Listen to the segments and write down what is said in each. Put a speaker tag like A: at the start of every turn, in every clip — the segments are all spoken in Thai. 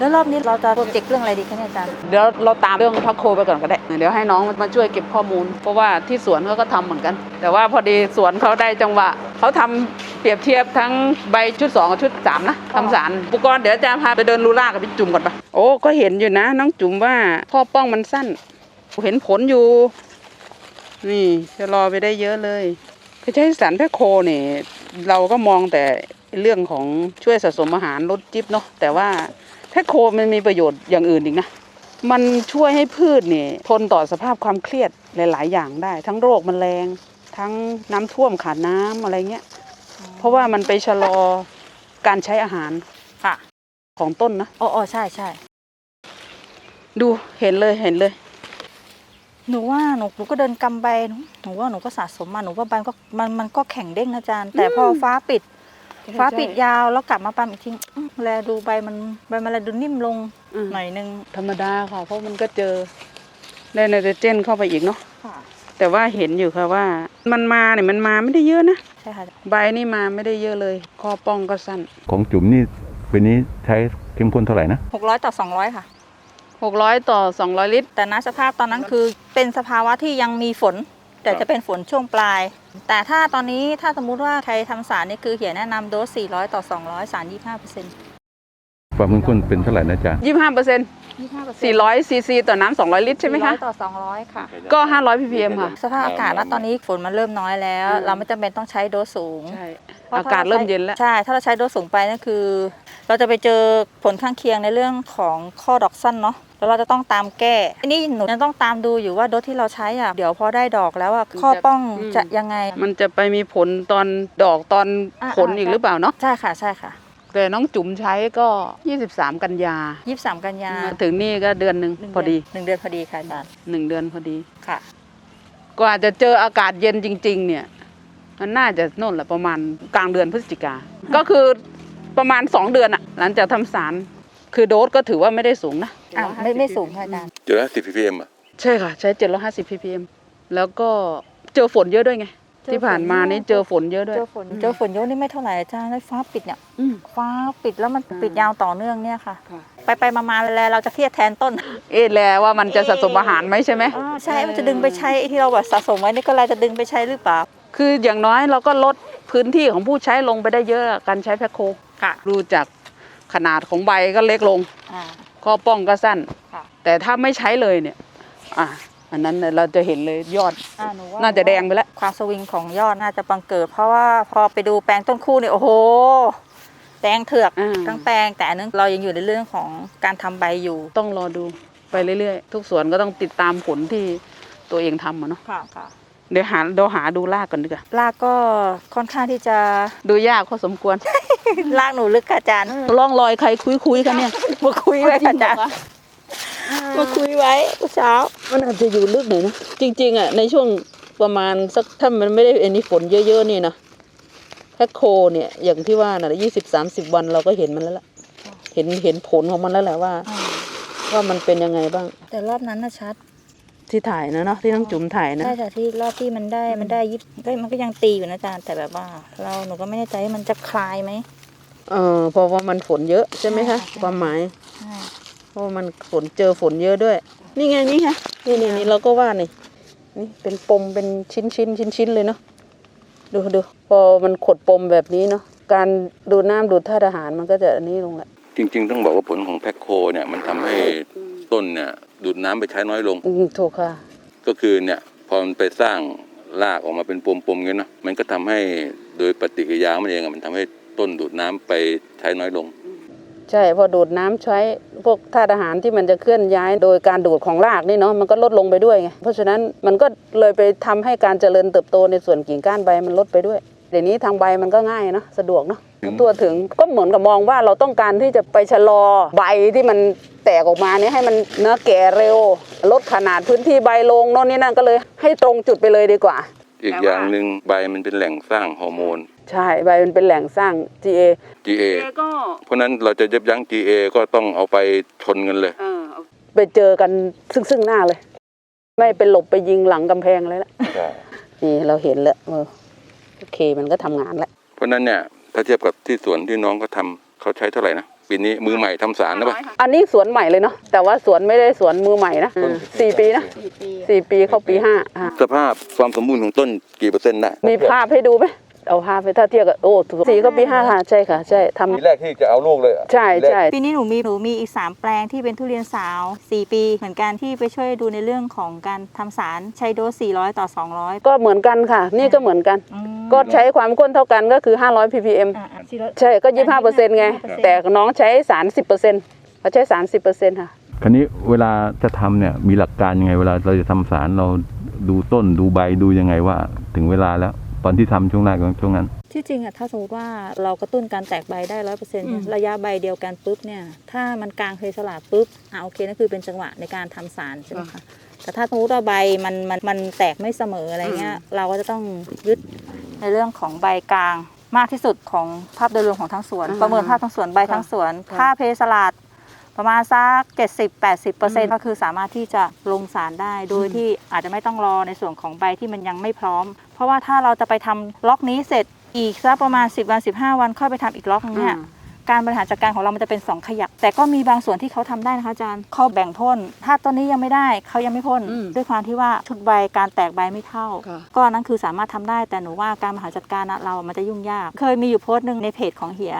A: แล้วรอบนี้เราจะโปรเจกต์เรื่องอะไรดีคะเนี่ยอาจารย์
B: เดี๋ยวเราตามเรื่องพักโคไปก่อนก็ได้ เดี๋ยวให้น้องมาช่วยเก็บข้อมูล เพราะว่าที่สวนเขาก็ทำเหมือนกัน แต่ว่าพอดีสวนเขาได้จังหวะเขาทำเปรียบเทียบทั้งใบชุด2กับชุด 3 นะทำสารอุปกรณ์เดี๋ยวอาจารย์พาไปเดินลูล่ากับพี่จุ่มก่อนปะโอ้ก็เห็นอยู่นะ น้องจุ่มว่าข้อป้องมันสั้น เห็นผลอยู่ นี่จะรอไปได้เยอะเลยคือใช้สารแพคโคเนี่ยเราก็มองแต่เรื่องของช่วยสะสมอาหารลดจิ๊บเนาะแต่ว่า แพคโคมันมีประโยชน์อย่างอื่นอีกนะ มันช่วยให้พืชเนี่ยทนต่อสภาพความเครียดหลาย ๆ อย่างได้ ทั้งโรคแมลง ทั้งน้ำท่วมขาดน้ำอะไรเงี้ย เพราะว่ามันไปชะลอการใช้อาหาร
A: ค่ะ
B: ของต้นนะ
A: อ๋ออ๋อใช่ใช่
B: ดูเห็นเลยเห็นเลย
A: หนูว่าหนูหนูก็เดินกำใบหนูหนูว่าหนูก็สะสมมาหนูว่าใบก็มันมันก็แข็งเด้งนะอาจารย์ แต่พอฟ้าปิด ฟ้าปิดยาวแล้วกลับมาปั๊มอีกทีอื้อแลดูใบมันใบมันแลดูนิ่มลง
B: อืม
A: หน่อยนึง
B: ธรรมดาค่ะ เพราะมันก็เจอได้ไนโตรเจนเข้าไปอีกเนาะ
A: ค่ะ
B: แต่ว่าเห็นอยู่ค่ะว่า มันมาเนี่ยมันมาไม่ได้เยอะนะ
A: ใช่ค่ะ
B: ใบนี่มาไม่ได้เยอะเลยข้อป้องก็สั้น
C: ของจุ๋มนี่ปีนี้ใช้เข้มข้นเท่าไหร่นะ
A: หกร้อยต่อสองร้อยค่ะ
B: 600 ต่อ 200 ลิตร
A: แต่ณสภาพตอนนั้นคือเป็นสภาวะที่ยังมีฝน แต่จะเป็นฝนช่วงปลาย แต่ถ้าตอนนี้ถ้าสมมุติว่าใครทำสารนี่คือเขียนแนะนำโดส 400 ต่อ 200 สาร 25เปอร์เซ็นต์
C: ความเข้มข้นเป็นเท่าไหร่นะจ๊ะ
B: 25เปอร์เซ็นต์
A: 25เปอร์เซ็นต์
B: 400ซีซีต่อน้ำ200 ลิตรใช่ไหมคะ
A: ต่อ 200 ค่ะ
B: ก็ 500 ppm ค่ะ
A: สภาพอากาศณตอนนี้ฝนมันเริ่มน้อยแล้ว
B: อืม
A: เราไม่จำเป็นต้องใช้โดสสูง
B: ใช่
A: พะ
B: อากาศเริ่มเย็นแล้ว
A: ใช่ ถ้าเราใช้โดสสูงไปนั่นคือ เราจะไปเจอผลข้างเคียงในเรื่องของข้อดอกสั้นเนาะ แล้วเราจะต้องตามแก้อันนี้หนูยังต้องตามดูอยู่ว่าโดสที่เราใช้อะเดี๋ยวพอได้ดอกแล้วอะข้อป้อง
B: อืม
A: จะยังไง
B: มันจะไปมีผลตอนดอกตอน
A: อ่า
B: ผลอีกหรือเปล่าเนาะ
A: ใช่ค่ะใช่ค่ะ
B: แต่น้องจุ๋มใช้ก็ 23 กันยา
A: 23 กันยา
B: มาถึงนี่ก็เดือนหนึ่ง
A: หนึ่ง
B: พอดี
A: เนหนึ่งเดือนพอดีค่ะอาจารย์
B: หนึ่งเดือนพอดี
A: ค่ะ
B: กว่าจะเจออากาศเย็นจริง ๆ เนี่ย มันน่าจะโน่นแหละประมาณกลางเดือนพฤศจิกา ก็คือประมาณ 2 เดือนอะหลังจากทำสาร คือโดสก็ถือว่าไม่ได้สูงนะ
A: อ่าไม่ไม่สูงค่ะอาจารย์
C: เจอแล้วสิบ ppm อะ
B: ใช่ค่ะใช้ 750 ppm แล้วก็เจอฝนเยอะด้วยไง
A: เจอฝน
B: ที่ผ่านมานี่เจอฝนเยอะด้วย
A: เจอฝนเจอฝนเยอะนี่ไม่เท่าไหร่อาจารย์ได้ฟ้าปิดเนี่ย
B: อืม
A: ฟ้าปิดแล้วมัน
B: อ่า
A: ปิดยาวต่อเนื่องเนี่ยค่ะ
B: ค่ะ
A: ไปไปมามาแล้วเราจะเครียดแทนต้น
B: เอ๊ะแล้วว่ามันจะสะสมอาหารไหมใช่ไหม
A: อ่าใช่มันจะดึงไปใช้ไอ้ที่เราแบบสะสมไว้นี่ก็เราจะดึงไปใช้หรือเปล่า
B: คืออย่างน้อยเราก็ลดพื้นที่ของผู้ใช้ลงไปได้เยอะการใช้แพคโค
A: ค่ะ
B: ดูจาก ขนาดของใบก็เล็กลง
A: อ่า
B: ข้อป้องก็สั้น
A: ค่ะ
B: แต่ถ้าไม่ใช้เลยเนี่ย อะอันนั้นเนี่ยเราจะเห็นเลยยอด
A: อ่าหนูว่า
B: น่าจะแดงไปแล้ว
A: ความสวิงของยอดน่าจะบังเกิด เพราะว่าพอไปดูแปลงต้นคู่เนี่ยโอ้โหแดงเถือก
B: อ่า
A: ทั้งแปลงแต่อันนึงเรายังอยู่ในเรื่องของการทำใบอยู่
B: ต้องรอดูไปเรื่อยๆ ทุกสวนก็ต้องติดตามผลที่ตัวเองทำอะเนาะ
A: ค่ะค่ะ
B: เดี๋ยวหาเดี๋ยวหาดูรากก่อนดีกว่า
A: ลากก็ค่อนข้างที่จะ
B: ดูยากพอสมควร
A: ลากหนูลึกค่ะอาจารย์
B: ร่องรอยใครคุยๆกันเนี่ย
A: มาคุยไว้ค่ะอาจารย์มาคุยไว้เมื่อเช้า
B: มันอาจจะอยู่ลึกหน่อยนะจริงๆอะในช่วงประมาณสักถ้ามันไม่ได้เอ็นฝนเยอะๆนี่นะแพคโคเนี่ยอย่างที่ว่าน่ะยี่สิบสามสิบวันเราก็เห็นมันแล้วล่ะเห็นเห็นผลของมันแล้วแหละว่า ว่ามันเป็นยังไงบ้าง
A: แต่รอบนั้นนะชัด
B: ที่ถ่ายนะเนาะที่น้องจุ๋มถ่ายนะ
A: ใช่แต่ที่รอบที่มันได้มันได้ยิบก็มันก็ยังตีอยู่นะอาจารย์แต่แบบว่า เราหนูก็ไม่แน่ใจว่ามันจะคลายไหม
B: เออเพราะว่ามันฝนเยอะใช่ไหมคะ
A: ใช่ใช่
B: ความหมาย
A: ใช่
B: เพราะว่ามันฝนเจอฝนเยอะด้วย นี่ไงนี่ค่ะนี่นี่นี่เราก็ว่านี่นี่เป็นปมเป็นชิ้นชิ้นชิ้นชิ้นๆเลยเนาะดูดูพอมันขดปมแบบนี้เนาะการดูดน้ำดูดธาตุอาหารมันก็จะอันนี้ลงแหละ
C: จริง ๆ ต้องบอกว่าผลของแพคโคเนี่ยมันทำให้ ต้นเนี่ยดูดน้ำไปใช้น้อยลง
B: อืมถูกค่ะ
C: ก็คือเนี่ยพอมันไปสร้างรากออกมาเป็นปมๆเงี้ยเนาะมันก็ทำให้โดยปฏิกิริยามันเองอะมันทำให้ต้นดูดน้ำไปใช้น้อยลง
B: ใช่พอดูดน้ำใช้พวกธาตุอาหารที่มันจะเคลื่อนย้าย โดยการดูดของรากนี่เนาะมันก็ลดลงไปด้วยไงเพราะฉะนั้นมันก็เลยไปทำให้การเจริญเติบโตในส่วนกิ่งก้านใบมันลดไปด้วย เดี๋ยวนี้ทางใบมันก็ง่ายเนาะสะดวกเนาะ
C: อืม
B: ตัวถึงก็เหมือนกับมองว่าเราต้องการที่จะไปชะลอใบที่มันแตกออกมาเนี่ยให้มันเนื้อแก่เร็ว ลดขนาดพื้นที่ใบลงโน่นนี่นั่นก็เลยให้ตรงจุดไปเลยดีกว่า
C: อีกอย่างหนึ่งใบมันเป็นแหล่งสร้างฮอร์โมน
B: ใช่ใบมันเป็นแหล่งสร้าง GA
C: GA
B: ก็
C: เพราะฉะนั้นเราจะยับยั้ง GA ก็ต้องเอาไปชนกันเลย
B: เออไปเจอกันซึ่งซึ่งหน้าเลย ไม่ไปหลบไปยิงหลังกำแพงเลยละนี่เราเห็นแล้ว เออโอเคมันก็ทำงานแล้ว
C: เพราะฉะนั้นเนี่ยถ้าเทียบกับที่สวนที่น้องเขาทำเขาใช้เท่าไหร่นะปีนี้มือใหม่ทำสารนะปะ
B: อันนี้สวนใหม่เลยเนาะแต่ว่าสวนไม่ได้สวนมือใหม่นะสี่ปีนะสี่ปีเข้าปีห้าอะ
C: สภาพความสมบูรณ์ของต้นกี่เปอร์เซ็นต์ได้
B: มีภาพให้ดูไหม เอาภาพไปถ้าเทียบกับโอ้สี่ก็ปีห้าค่ะใช่ค่ะ ใช่ทำ
C: ปีแรกที่จะเอาลูกเลย
B: ใช่ใช่
A: ปีนี้หนูมีหนูมีอีก 3 แปลงที่เป็นทุเรียนสาว 4 ปี เหมือนกันที่ไปช่วยดูในเรื่องของการทำสารใช้โดส 400 ต่อ 200
B: ก็เหมือนกันค่ะ นี่ก็เหมือนกันก็ใช้ความข้นเท่ากันก็คือ 500 ppm
A: อ่าอ่า400
B: ใช่ก็25เปอร์เซ็นต์ไง
A: 25%
B: แต่น้องใช้30เปอร์เซ็นต์เขาใช้30เปอร์เซ็นต์ค่ะ
D: คราวนี้เวลาจะทำเนี่ยมีหลักการยังไง เวลาเราจะทำสารเราดูต้นดูใบดูยังไงว่า ถึงเวลาแล้ว ตอนที่ทำช่วงแรกของช่วงนั้น
A: ที่จริงอะถ้าสมมติว่าเรากระตุ้นการแตกใบได้ร้อยเปอร์เซ็นต์ระยะใบเดียวกันปุ๊บเนี่ย ถ้ามันกลางเคยสลาดปุ๊บอะโอเคนั่นคือเป็นจังหวะในการทำสารใช่ไหมคะแต่ถ้าสมมติว่าใบมันมันมันแตกไม่เสมออะไรเงี้ย เราก็จะต้องยึดในเรื่องของใบกลางมากที่สุดของภาพโดยรวมของทั้งสวน
B: อ่า
A: ประเมินภาพทั้งสวนใบทั้งสวน
B: ค่ะ
A: ถ้าเพสลาด ประมาณสัก 70-80%ก็คือสามารถที่จะลงสารได้ โดยที่อาจจะไม่ต้องรอในส่วนของใบที่มันยังไม่พร้อม เพราะว่าถ้าเราจะไปทำล็อกนี้เสร็จอีกสักประมาณ 10 วัน 15 วันค่อยไปทำอีกล็อกนึงเนี่ยการบริหารจัดการของเรามันจะเป็น 2 ขยัก แต่ก็มีบางส่วนที่เขาทำได้นะคะอาจารย์เขาแบ่งพ่น ถ้าต้นนี้ยังไม่ได้เขายังไม่พ่น
B: อืม
A: ด้วยความที่ว่าชุดใบการแตกใบไม่เท่า
B: ค่ะ
A: ก็อันนั้นคือสามารถทำได้แต่หนูว่าการบริหารจัดการนะเรามันจะยุ่งยาก เคยมีอยู่โพสต์หนึ่งในเพจของเหีย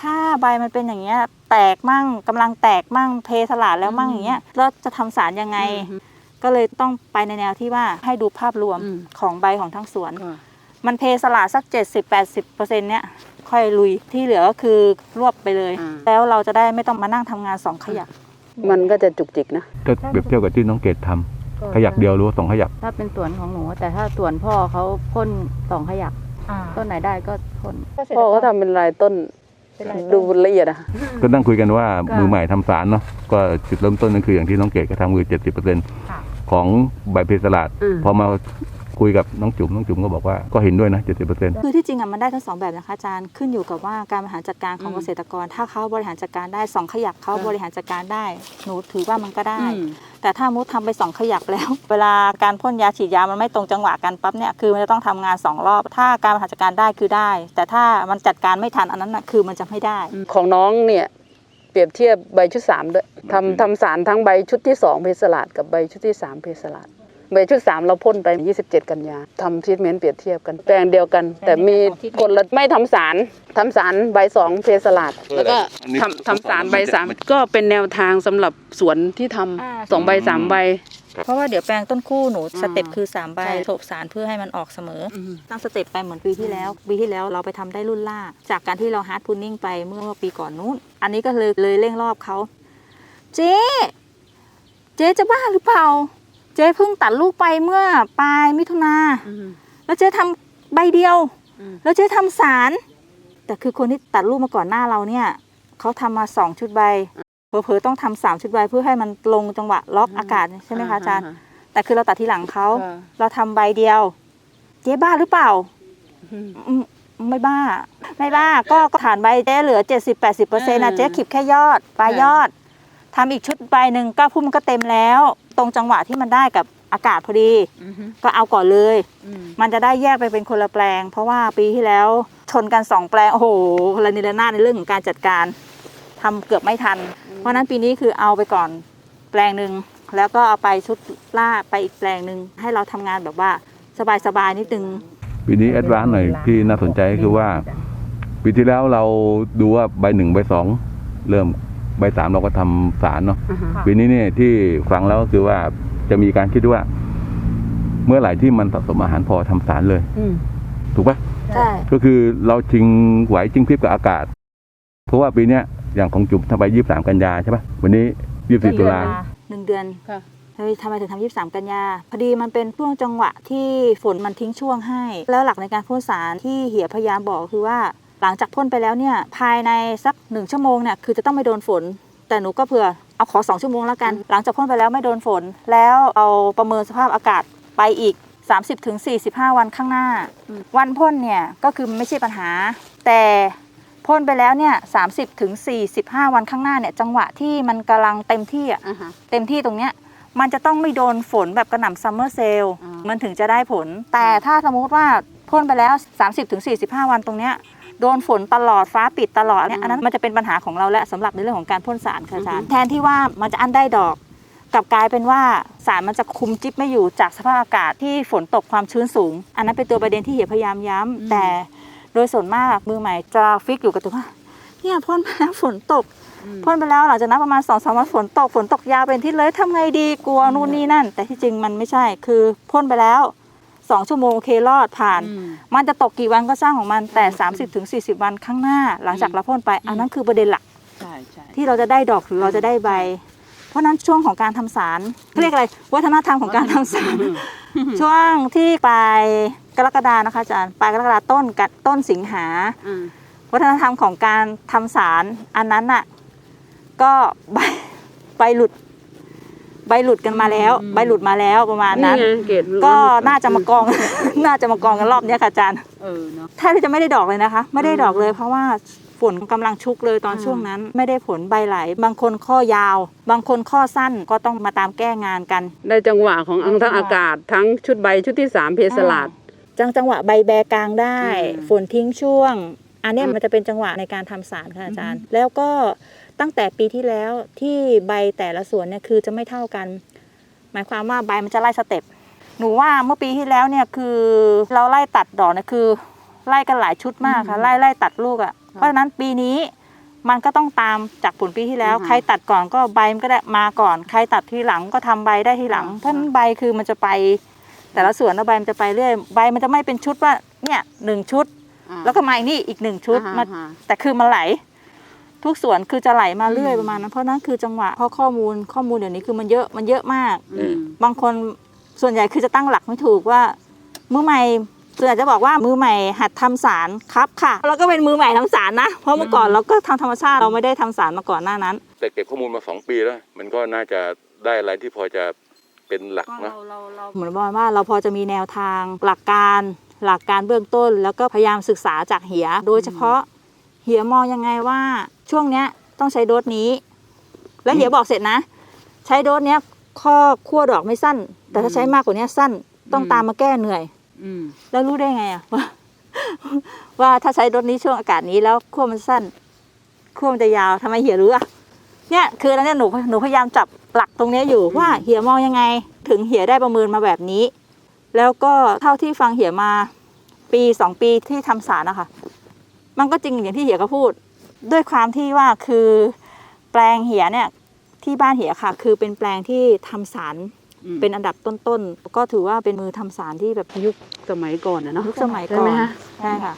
A: ถ้าใบมันเป็นอย่างเงี้ย แตกมั่งกำลังแตกมั่งเทสลาดแล้วมั่งอย่างเงี้ยแล้วจะทำสารยังไง
B: อืม
A: ก็เลยต้องไปในแนวที่ว่าให้ดูภาพรวม
B: อืม
A: ของใบของทั้งสวน
B: ค่ะ
A: มันเพสลาดสัก 70-80%เนี่ยค่อยลุยที่เหลือก็คือรวบไปเลย
B: อ่า
A: แล้วเราจะได้ไม่ต้องมานั่งทำงานสองขยัก
B: มันก็จะจุกจิกนะ
D: ก็เปรียบเทียบกับที่น้องเกดทำขยักเดียวหรือว่าสองขยัก
E: ถ้าเป็นสวนของหนู แต่ถ้าสวนพ่อเขาพ่นสองขยักต้นไหนได้ก็พ่น
B: พ่อเขาทำเป็นลายต้น ดูละเอียดอะ
D: ก็นั่งคุยกันว่า
E: ก็
D: มือใหม่ทำสารเนาะก็จุดเริ่มต้นนั่นคืออย่างที่น้องเกดก็ทำคือเจ็ดสิบเปอร์เซ็นต์ของใบเพสลาด
B: อืม
D: พอมาคุยกับน้องจุ๋มน้องจุ๋มก็บอกว่าก็เห็นด้วยนะเจ็ดสิบเปอร์เซ็นต์
A: คือที่จริงอะมันได้ทั้งสองแบบนะคะอาจารย์ขึ้นอยู่กับว่าการบริหารจัดการของ
B: อืม
A: เกษตรกร ถ้าเขาบริหารจัดการได้สองขยักเขา
B: ค่ะ
A: บริหารจัดการได้ หนูถือว่ามันก็ได้
B: อืม
A: แต่ถ้ามุดทำไปสองขยักแล้ว เวลาการพ่นยาฉีดยามันไม่ตรงจังหวะกันปั๊บเนี่ยคือมันจะต้องทำงานสองรอบ ถ้าการบริหารจัดการได้คือได้ แต่ถ้ามันจัดการไม่ทันอันนั้นน่ะคือมันจะไม่ได้
B: ของน้องเนี่ยเปรียบเทียบใบชุดสามด้วยทำทำสารทั้งใบชุดที่สองเพสลาดกับใบชุดที่สามเพสลาด ใบชุดสามเราพ่นไป 27 กันยาทำทรีทเมนต์เปรียบเทียบกัน แปลงเดียวกัน แต่มีคนละไม่ทำสารทำสารใบสองเพสลาดแล้วก็ทำทำสารใบสามก็เป็นแนวทางสำหรับสวนที่ท
A: อ่าำ
B: สองใบสามใบ
A: เพราะว่าเดี๋ยวแปลงต้นคู่หนู
B: อ่า
A: สเต็ปคือ3ใบ
B: ใช่
A: โถกสารเพื่อให้มันออกเสมอ
B: อืม
A: ตั้งสเต็ปไปเหมือนปีที่แล้ว ปีที่แล้วเราไปทำได้รุ่นล่า จากการที่เราฮาร์ดพูนนิ่งไปเมื่อปีก่อนนู้น อันนี้ก็เลยเลยเร่งรอบเขา เจ๊ เจ๊จะบ้าหรือเปล่า เจ๊เพิ่งตัดลูกไปเมื่อปลายมิถุนาแล้วเจ๊ทำใบเดียว
B: อืม
A: แล้วเจ๊ทำสาร แต่คือคนที่ตัดลูกมาก่อนหน้าเราเนี่ยเขาทำมาสองชุดใบเผลอๆต้องทำสามชุดใบเพื่อให้มันลงจังหวะล็อกอากาศใช่ไหมคะอาจารย์ แต่คือเราตัดทีหลังเขา
B: ค่ะ
A: เราทำใบเดียว เจ๊บ้าหรือเปล่า
B: อืม
A: อืมไม่บ้า ไม่บ้าก็ก็ฐานใบเจ๊เหลือ 70 80เปอร์เซ็นต์
B: อื
A: นะ
B: ม
A: เจ๊ขีดแค่ยอดปลายยอด ทำอีกชุดใบหนึ่งก็พุ่มนก็เต็มแล้ว ตรงจังหวะที่มันได้กับอากาศพอดี ก็เอาก่อนเลย มันจะได้แยกไปเป็นคนละแปลง เพราะว่าปีที่แล้วชนกันสองแปลง โอ้โหระนิระนาดในเรื่องของการจัดการทำเกือบไม่ทัน เพราะฉะนั้นปีนี้คือเอาไปก่อนแปลงหนึ่งแล้วก็เอาไปชุดล่าไปอีกแปลงหนึ่งให้เราทำงานแบบว่าสบายๆนิดนึง
D: ปีนี้แอดวานซ์หน่อยที่น่าสนใจก็คือว่าปีที่แล้วเราดูว่าใบหนึ่งใบสองเริ่ม ใบสามเราก็ทำสารเนาะปีนี้เนี่ยที่ฟังแล้วก็คือว่าจะมีการคิดว่า เมื่อไหร่ที่มันสะสมอาหารพอทำสารเลยถูกปะ
A: ใช่
D: ก็คือเราชิงไหวชิงพริบกับอากาศ เพราะว่าปีเนี้ยอย่างของจุ่มทำไปยี่สามกันยาใช่ปะวันนี้ยี่สิบตุลา
A: หนึ่งเดือน
B: ค่ะ
A: เฮ้ยทำไมถึงทำยี่สามกันยา พอดีมันเป็นช่วงจังหวะที่ฝนมันทิ้งช่วงให้ แล้วหลักในการพ่นสารที่เหียพยายามบอกคือว่า หลังจากพ่นไปแล้วเนี่ยภายในสักหนึ่งชั่วโมงเนี่ยคือจะต้องไม่โดนฝน แต่หนูก็เผื่อเอาขอสองชั่วโมงแล้วกัน หลังจากพ่นไปแล้วไม่โดนฝน แล้วเอาประเมินสภาพอากาศไปอีก 30-45ถึง45วันข้างหน้า วันพ่นเนี่ยก็คือมันไม่ใช่ปัญหา แต่พ่นไปแล้วเนี่ย30ถึง45วันข้างหน้าเนี่ยจังหวะที่มันกำลังเต็มที่อะเต็มที่ตรงเนี้ยมันจะต้องไม่โดนฝนแบบกระหน่ำซัมเมอร์เซล
B: อ่ามั
A: มันถึงจะได้ผล แต่ถ้าสมมุติว่าพ่นไปแล้ว 30-45 วันตรงเนี้ย โดนฝนตลอดฟ้าปิดตลอดเนี่ยอันนั้นมันจะเป็นปัญหาของเราและสำหรับในเรื่องของการพ่นสารค่ะอาจารย์แทนที่ว่ามันจะอั้นได้ดอกกลับกลายเป็นว่าสารมันจะคุมจิ๊บไม่อยู่จากสภาพอากาศที่ฝนตกความชื้นสูง อันนั้นเป็นตัวประเด็นที่เหี่ยพยายามย้ำแต่โดยส่วนมากมือใหม่จะฟิกอยู่กับตัวว่าเนี่ยพ่นไปแล้วฝนตกพ่นไปแล้วหลังจากนั้นประมาณสองสามวันฝนตกฝนตกยาวเป็นอาที่เลยทำไงดีกลัวนู่นนี่นั่น แต่ที่จริงมันไม่ใช่คือพ่นไปแล้ว สองชั่วโมงโอเครอดผ่าน มันจะตกกี่วันก็สร้างของมันแต่ 30-40ถึง40 วันข้างหน้า หลังจากเราพ่นไป อันนั้นคือประเด็นหลัก
B: ใช่ใช่
A: ที่เราจะได้ดอกหรือเราจะได้ใบ เพราะฉะนั้นช่วงของการทำสารเขาเรียกอะไรวัฒนธรรมของการทำสารช่วงที่ปลายกรกฎานะคะอาจารย์ปลายกรกฎาต้นกับต้นสิงหา
B: อืม
A: วัฒนธรรมของการทำสารอันนั้นน่ะก็ใบใบหลุด ใบหลุดกันมาแล้ว ใบหลุดมาแล้วประมาณนั้น
B: ไงเกรดร้อ
A: ก็น่าจะมากอง น่าจะมากองกันรอบเนี้ยค่ะอาจารย์
B: เออเนาะ
A: แทบที่จะไม่ได้ดอกเลยนะคะ ไม่ได้ดอกเลยเพราะว่าฝนกำลังชุกเลยตอน
B: อืม
A: ช่วงนั้น ไม่ได้ผลใบไหล บางคนข้อยาว บางคนข้อสั้นก็ต้องมาตามแก้งานกัน
B: ได้จังหวะของอังทั้งอากาศทั้งชุดใบชุดที่สามเพสลาด
A: จังจังหวะใบแบกลางได้
B: อืม
A: ฝนทิ้งช่วง อันเนี้ย
B: อืม
A: มันจะเป็นจังหวะในการทำสารค่ะอาจารย์ แล้วก็ ตั้งแต่ปีที่แล้วที่ใบแต่ละสวนเนี่ยคือจะไม่เท่ากัน หมายความว่าใบมันจะไล่สเต็ปหนูว่าเมื่อปีที่แล้วเนี่ยคือเราไล่ตัดดอกเนี่ยคือ ไล่กันหลายชุดมากค่ะไล่ไล่ตัดลูกอะเพราะฉะนั้นปีนี้มันก็ต้องตามจากผลปีที่แล้ว
B: อือฮะ
A: ใครตัดก่อนก็ใบมันก็ได้มาก่อน ใครตัดทีหลังก็ทำใบได้ทีหลัง
B: อ่า
A: เพราะฉะนั้นใบคือมันจะไป แต่ละส่วนแล้วใบมันจะไปเรื่อยใบมันจะไม่เป็นชุดว่าเนี่ยหนึ่งชุด
B: อ่า
A: แล้วก็มาอีกนี่อีกหนึ่งชุด
B: อ่าฮะ
A: มา
B: อ่าฮะ
A: แต่คือมันไหล ทุกส่วนคือจะไหลมาเรื่อย
B: อืม
A: ประมาณนั้นเพราะนั้นคือจังหวะเพราะข้อมูลข้อมูลเดี๋ยวนี้คือมันเยอะมันเยอะมาก
B: อืม
A: บางคนส่วนใหญ่คือจะตั้งหลักไม่ถูกว่า มือใหม่ส่วนใหญ่จะบอกว่ามือใหม่หัดทำสารครับค่ะเราก็เป็นมือใหม่ทำสารนะ เพราะเมื่อก่อนเราก็ทำธรรมชาติเราไม่ได้ทำสารมาก่อนหน้านั้น
C: แต่เก็บข้อมูลมาสองปีแล้ว มันก็น่าจะได้อะไรที่พอจะเป็นหลักนะ
A: เหมือนบอกว่าเราพอจะมีแนวทางหลักการหลักการเบื้องต้น แล้วก็พยายามศึกษาจากเหีย โดยเฉพาะเหียมองยังไงว่า ช่วงเนี้ยต้องใช้โดสนี้ แล้วเหียบอกเสร็จนะ ใช้โดสเนี้ยข้อขั้วดอกไม่สั้น แต่ถ้าใช้มากกว่านี้สั้นต้อง
B: อืม
A: ตามมาแก้เหนื่อย
B: อืม
A: แล้วรู้ได้ไงอะว่าว่าถ้าใช้รถนี้ช่วงอากาศนี้แล้วขั้วมันสั้นขั้วมันจะยาวทำไมเหียรู้อะเนี่ยคือแล้วเนี่ยหนูหนูพยายามจับหลักตรงเนี้ยอยู่ว่าเหียมองยังไง ถึงเหียได้ประเมินมาแบบนี้ แล้วก็เท่าที่ฟังเหียมา ปีสองปีที่ทำสารนะคะมันก็จริงอย่างที่เหียก็พูด ด้วยความที่ว่าคือแปลงเหียเนี่ยที่บ้านเหียค่ะ คือเป็นแปลงที่ทำสาร
B: อืม
A: เป็นอันดับต้นๆ ก็ถือว่าเป็นมือทำสารที่แบบ
B: ยุคสมัยก่อนนะเนาะ
A: ยุคสมัย
B: ใช่
A: ก่อ
B: ไหม
A: น
B: ฮะ
A: ใช่ค่ะ